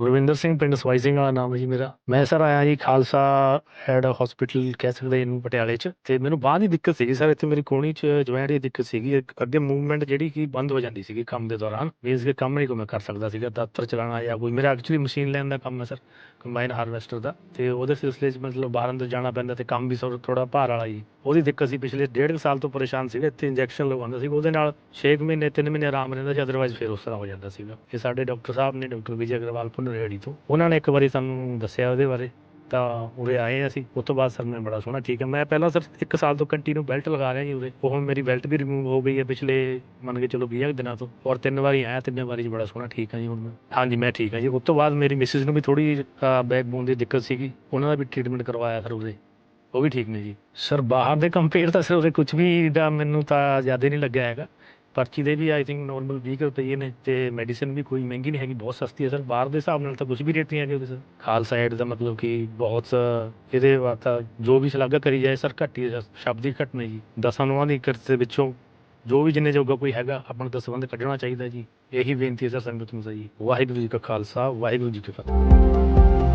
ਗੁਰਵਿੰਦਰ ਸਿੰਘ ਪਿੰਡ ਸਵਾਈ ਸਿੰਘ ਵਾਲਾ ਨਾਮ ਹੈ ਜੀ ਮੇਰਾ। ਮੈਂ ਸਰ ਆਇਆ ਜੀ ਖਾਲਸਾ ਹੈਡ ਹਸਪੀਟਲ ਕਹਿ ਸਕਦੇ ਇਹਨੂੰ ਪਟਿਆਲੇ 'ਚ। ਤੇ ਮੈਨੂੰ ਬਾਅਦ ਦੀ ਦਿੱਕਤ ਸੀਗੀ ਸਰ, ਇੱਥੇ ਮੇਰੀ ਕੋਣੀ 'ਚ ਜੁਆਇੰਟ ਦੀ ਦਿੱਕਤ ਸੀਗੀ। ਅੱਗੇ ਮੂਵਮੈਂਟ ਜਿਹੜੀ ਕਿ ਬੰਦ ਹੋ ਜਾਂਦੀ ਸੀਗੀ ਕੰਮ ਦੇ ਦੌਰਾਨ। ਮੀਨਸ ਕੇ ਕੰਮ ਨਹੀਂ ਕੋਈ ਮੈਂ ਕਰ ਸਕਦਾ ਸੀਗਾ, ਦਫ਼ਤਰ ਚਲਾਉਣਾ ਜਾਂ ਕੋਈ ਮੇਰਾ ਐਕਚੁਅਲੀ ਮਸ਼ੀਨ ਲੈਣ ਦਾ ਕੰਮ ਹੈ ਸਰ ਕੰਬਾਈਨ ਹਾਰਵੈਸਟਰ ਦਾ। ਤੇ ਉਹਦੇ ਸਿਲਸਿਲੇ 'ਚ ਮਤਲਬ ਬਾਹਰ ਅੰਦਰ ਜਾਣਾ ਪੈਂਦਾ ਤੇ ਕੰਮ ਵੀ ਸਰ ਥੋੜਾ ਭਾਰ ਵਾਲਾ ਜੀ ਉਹਦੀ ਦਿੱਕਤ ਸੀ, ਪਿਛਲੇ ਡੇਢ ਕੁ ਸਾਲ ਤੋਂ ਪਰੇਸ਼ਾਨ ਸੀਗਾ, ਇੱਥੇ ਇੰਜੈਕਸ਼ਨ ਲਗਵਾਉਂਦਾ ਸੀ, ਉਹਦੇ ਨਾਲ 6 ਮਹੀਨੇ 3 ਮਹੀਨੇ ਆਰਾਮ ਰਹਿੰਦਾ ਸੀ ਅਦਰਵਾਈਜ਼ ਫਿਰ ਉਸ ਤਰ੍ਹਾਂ ਹੋ ਜਾਂਦਾ ਸੀਗਾ। ਇਹ ਸਾਡੇ ਡਾਕਟਰ ਸਾਹਿਬ ਨੇ, ਡਾਕਟਰ ਵਿਜੇ ਅਗਰਵਾਲ ਪੁਨਰੇੜੀ ਤੋਂ, ਉਹਨਾਂ ਨੇ ਇੱਕ ਵਾਰੀ ਸਾਨੂੰ ਦੱਸਿਆ ਉਹਦੇ ਬਾਰੇ, ਤਾਂ ਉਰੇ ਆਏ ਅਸੀਂ, ਉਸ ਤੋਂ ਬਾਅਦ ਸਰ ਨੇ ਬੜਾ ਸੋਹਣਾ ਠੀਕ ਹੈ। ਮੈਂ ਪਹਿਲਾਂ ਸਰ ਇੱਕ ਸਾਲ ਤੋਂ ਕੰਟੀਨਿਊ ਬੈਲਟ ਲਗਾ ਰਿਹਾ ਜੀ ਉਰੇ, ਉਹ ਹੁਣ ਮੇਰੀ ਬੈਲਟ ਵੀ ਰਿਮੂਵ ਹੋ ਗਈ ਹੈ, ਪਿਛਲੇ ਮੰਨ ਕੇ ਚਲੋ 20 ਕੁ ਦਿਨਾਂ ਤੋਂ, ਔਰ ਤਿੰਨ ਵਾਰੀ ਆਇਆ, ਤਿੰਨੇ ਵਾਰੀ ਜੀ ਬੜਾ ਸੋਹਣਾ ਠੀਕ ਹਾਂ ਜੀ ਹੁਣ ਮੈਂ। ਹਾਂਜੀ, ਮੈਂ ਠੀਕ ਹਾਂ ਜੀ। ਉਸ ਤੋਂ ਬਾਅਦ ਮੇਰੀ ਮਿਸਿਸ ਨੂੰ ਵੀ ਥੋੜੀ ਬੈਕਬੋਨ ਦੀ ਦਿੱਕਤ ਸੀਗੀ, ਉਹਨਾਂ ਦਾ ਵੀ ਟ੍ਰੀਟਮੈਂਟ ਕਰਵਾਇਆ ਸਰ ਉਰੇ। ਉਹ ਵੀ ਠੀਕ ਨੇ ਜੀ। ਸਰ ਬਾਹਰ ਦੇ ਕੰਪੇਅਰ ਤਾਂ ਸਰ ਉਹਦੇ ਕੁਝ ਵੀ ਦਾ ਮੈਨੂੰ ਤਾਂ ਜ਼ਿਆਦਾ ਨਹੀਂ ਲੱਗਿਆ ਹੈਗਾ। ਪਰਚੀ ਦੇ ਵੀ ਆਈ ਥਿੰਕ ਨਾਰਮਲ 20 ਕੁ ਰੁਪਏ ਨੇ ਤੇ ਮੈਡੀਸਿਨ ਵੀ ਕੋਈ ਮਹਿੰਗੀ ਨਹੀਂ ਹੈਗੀ, ਬਹੁਤ ਸਸਤੀ ਹੈ ਸਰ ਬਾਹਰ ਦੇ ਹਿਸਾਬ ਨਾਲ ਤਾਂ ਕੁਝ ਵੀ ਰੇਟ ਨਹੀਂ ਹੈਗੇ ਉਹਦੇ ਸਰ ਖਾਲਸਾ ਐਡ ਦਾ ਮਤਲਬ ਕਿ ਬਹੁਤ, ਇਹਦੇ ਵਾਸਤਾ ਜੋ ਵੀ ਸ਼ਲਾਘਾ ਕਰੀ ਜਾਏ ਸਰ ਘੱਟ ਹੀ ਸ਼ਬਦ ਹੀ ਘੱਟ ਨੇ ਜੀ। ਦਸਾਂ ਨੋਆਂ ਦੀ ਕਿਰਤ ਦੇ ਵਿੱਚੋਂ ਜੋ ਵੀ ਜਿੰਨੇ ਜੋਗਾ ਕੋਈ ਹੈਗਾ, ਆਪਣਾ ਤਾਂ ਸੰਬੰਧ ਕੱਢਣਾ ਚਾਹੀਦਾ ਜੀ। ਇਹੀ ਬੇਨਤੀ ਹੈ ਸਰ ਸੰਗਤ ਨੂੰ ਸਰ ਜੀ। ਵਾਹਿਗੁਰੂ ਜੀ ਕਾ ਖਾਲਸਾ, ਵਾਹਿਗੁਰੂ ਜੀ ਕੀ ਫਤਿਹ।